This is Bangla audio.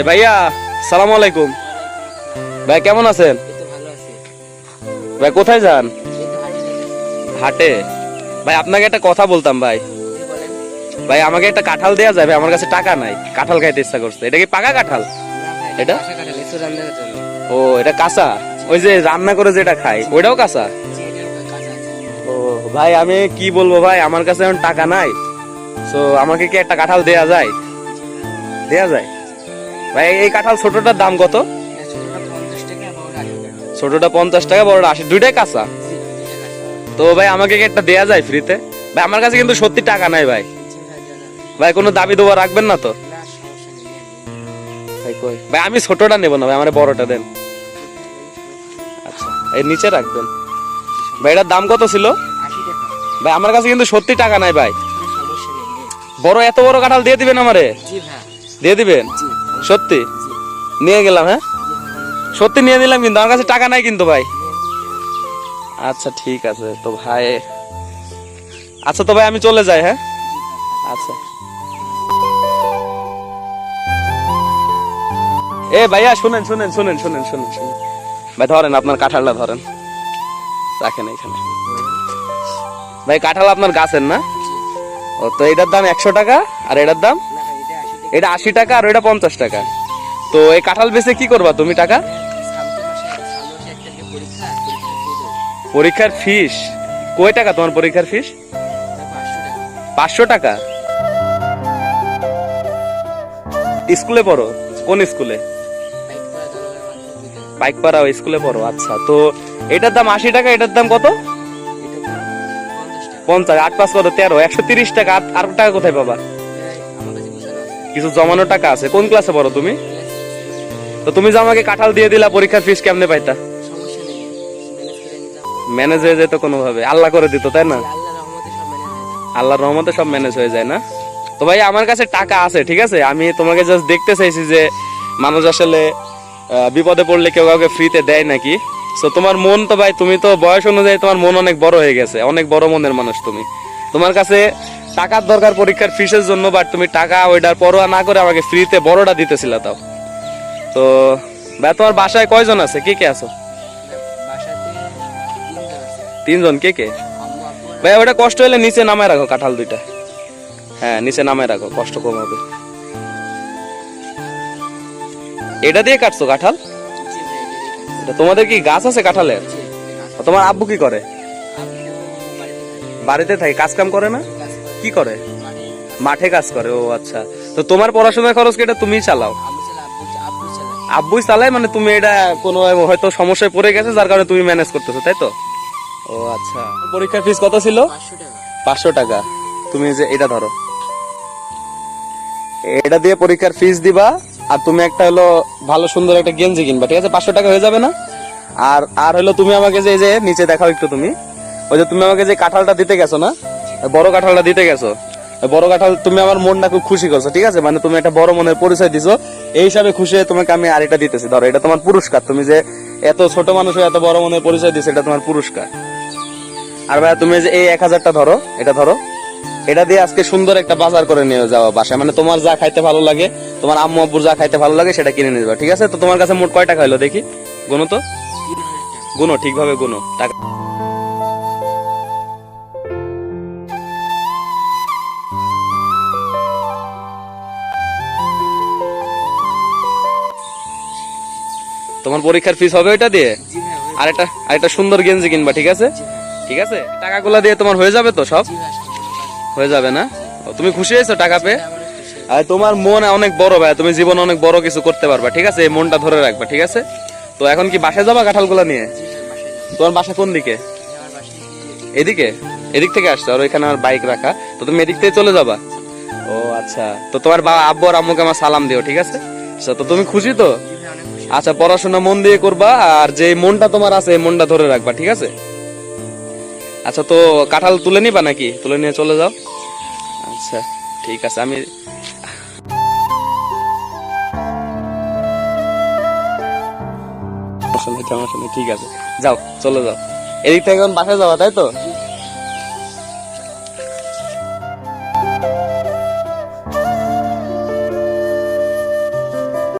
এ ভাইয়া, সালাম আলাইকুম। ভাই, কেমন আছেন? ভাই, কোথায় যান? হাঁটি। ভাই, আপনাকে একটা কথা বলতাম, ভাই। ভাই, আমাকে একটা কাঁঠাল দেওয়া যাবে আমার কাছে টাকা নাই। কাঁঠাল খাইতে ইচ্ছা করছে। এটা কি পাকা কাঁঠাল? এটা? ও, এটা কাঁচা? ওই যে রান্না করে যেটা খাই ওইটাও কাঁচা? ও, ভাই, আমি কি বলব, ভাই, আমার কাছে এখন টাকা নাই। তো আমাকে কি একটা কাঁঠাল দেয়া যায়? দেয়া যায়? ভাই এই কাঁঠাল ছোটটার দাম কত? ছোটটা পঞ্চাশ টাকা বড়টা আশি দুইটাই কাঁচা? তো ভাই আমাকে একটা দেয়া যায় ফ্রিতে ভাই আমার কাছে কিন্তু সত্যি টাকা নাই ভাই। ভাই কোনো দাবি দেওয়া রাখবেন না তো? ভাই কই? ভাই আমি ছোটটা নেব না ভাই আমার বড়টা দেন। আচ্ছা এই নিচে রাখবেন। ভাই এটার দাম কত ছিল? ভাই আমার কাছে কিন্তু সত্যি টাকা নাই ভাই। বড় এত বড় কাঁঠাল দিয়ে দিবেন আমারে? দিয়ে দিবেন? সত্যি? নিয়ে গেলাম হ্যাঁ? সত্যি নিয়ে নিলাম, কিন্তু আমার কাছে টাকা নাই কিন্তু ভাই। আচ্ছা ঠিক আছে তো ভাই। আচ্ছা তো ভাই, আমি চলে যাই হ্যাঁ? আচ্ছা। এ ভাইয়া, শুনেন শুনেন শুনেন শুনেন শুনেন শুনেন। ভাই, ধরেন আপনার কাঁঠালটা ধরেন। রাখেন এখানে। ভাই, কাঁঠাল আপনার গাছের না? ও, তো এটার দাম একশো টাকা, আর এটার দাম এটা আশি টাকা এটা আর ওইটা পঞ্চাশ টাকা। তো এই কাঁঠাল বেচে কি করবা তুমি টাকা? পরীক্ষার ফিস। কয় টাকা তোমার পরীক্ষার ফিস? পাঁচশো টাকা। স্কুলে পড়ো? কোন স্কুলে? পাইকপাড়া স্কুলে পড়ো। আচ্ছা তো এটার দাম আশি টাকা, এটার দাম কত? পঞ্চাশ। আট পাঁচ কত? তেরো। একশো তিরিশ টাকা। আর টাকা কোথায় পাবা? কিছু জমানো টাকা আছে? কোন ক্লাসে পড়ো তুমি? তো তুমি যে আমাকে কাঁঠাল দিয়ে দিলা, পরীক্ষার ফিস কেমনে পাইতা? ম্যানেজ হয়ে যেত কোনোভাবে। আল্লাহ করে দিত, তাই না? আল্লাহ রহমতে সব ম্যানেজ হয়ে যায় না? তো ভাই, আমার কাছে টাকা আছে, ঠিক আছে? আমি তোমাকে জাস্ট দেখতে চাইছি যে মানুষ আসলে বিপদে পড়লে কেউ কাউকে ফ্রিতে দেয় নাকি? তো তোমার মন তো ভাই, তুমি তো বয়স অনুযায়ী তোমার মন অনেক বড় হয়ে গেছে। অনেক বড় মনের মানুষ তুমি। তোমার কাছে টাকার দরকার পরীক্ষার ফিসের জন্য বাট তুমি টাকা ওইটার পরোয়া না করে আমাকে ফ্রিতে বড়টা দিতেছিল তাও। তো ভাই তোমার বাসায় কয়জন আছে? কে কে আছো? তিনজন কে কে? ভাই ওটা কষ্ট হলে নিচে নামায় রাখো কাঁঠাল দুইটা। হ্যাঁ নিচে নামায় রাখো কষ্ট কম হবে। এটা দিয়ে কাটছো কাঁঠাল? তোমাদের কি গাছ আছে কাঁঠালের? তোমার আব্বু কি করে? বাড়িতে থাকে, কাজ কাম করে না। কি করে? মাঠে কাজ করে, ও আচ্ছা। তো তোমার পড়াশোনার খরচ এটা তুমিই চালাও। আব্বুই চালায় মানে তুমি এটা কোনো হয়তো সমস্যায় পড়ে গেছে, যার কারণে তুমি ম্যানেজ করতেছো, তাই তো? ও আচ্ছা। পরীক্ষার ফিস কত ছিল? পাঁচশো টাকা। তুমি যে এটা ধরো। এটা দিয়ে পরীক্ষার ফিস দিবা, আর তুমি একটা হলো ভালো সুন্দর একটা গেঞ্জি কিনবা, ঠিক আছে? পাঁচশো টাকা হয়ে যাবে না? আর আর হলো তুমি আমাকে যে এই যে, নিচে দেখাও একটু তুমি। ওই যে তুমি আমাকে যে কাঁঠালটা দিতে গেছো না? বড় কাঁঠালটা দিতে গেছো। বড় কাঁঠাল তুমি আমার মনটা খুব খুশি করছ, ঠিক আছে? মানে তুমি একটা বড় মনের পরিচয় দিছো। এই হিসাবে খুশি হয়ে তোমাকে আমি আর এটা দিতেছি। ধরো, এটা তোমার পুরস্কার। তুমি যে এত ছোট মানুষ এত বড় মনের পরিচয় দিছো, এটা তোমার পুরস্কার। আর ভাইয়া, তুমি যে এই এক হাজারটা ধরো, এটা ধরো। এটা দিয়ে আজকে সুন্দর একটা বাজার করে নিয়ে যাওয়া বাসায়। মানে তোমার যা খাইতে ভালো লাগে, তোমার আম্মু আব্বুর যা খাইতে ভালো লাগে, সেটা কিনে নিয়ে যাবা ঠিক আছে? তো তোমার কাছে মোট কয় টাকা হলো দেখি? গুনো তো? গুনো, ঠিকভাবে গুনো। টাকা তোমার পরীক্ষার ফিস হবে ওইটা দিয়ে। আর একটা আর একটা সুন্দর গেঞ্জি কিনবা ঠিক আছে? ঠিক আছে? টাকাগুলো দিয়ে তোমার হয়ে যাবে তো সব। হয়ে যাবে। না? তুমি খুশি হয়েছো টাকা পেয়ে? আর তোমার মন অনেক বড় ভাই তুমি জীবনে অনেক বড় কিছু করতে পারবা ঠিক আছে? এই মনটা ধরে রাখবা ঠিক আছে? তো এখন কি বাসায় যাবা কাঁঠালগুলো নিয়ে। তোমার বাসা কোন দিকে? এদিকে? এদিক থেকে আসছো আর ওইখানে আমার বাইক রাখা। তো তুমি এদিক থেকে চলে যাবা? ও আচ্ছা। তো তোমার বাবা আব্বু আর আম্মুকে আমার সালাম দিও ঠিক আছে? আচ্ছা, তো তুমি খুশি তো? আচ্ছা পড়াশোনা মন দিয়ে করবা আর যে মনটা তোমার আছে মনটা ধরে রাখবা, ঠিক আছে? আচ্ছা তো কাঁঠাল তুলে নিবা নাকি? তুলে নিয়ে চলে যাও। আচ্ছা ঠিক আছে, আমি ঠিক আছে। যাও, চলে যাও। এদিক থেকে এখন বাসায় যাওয়া তাই তো?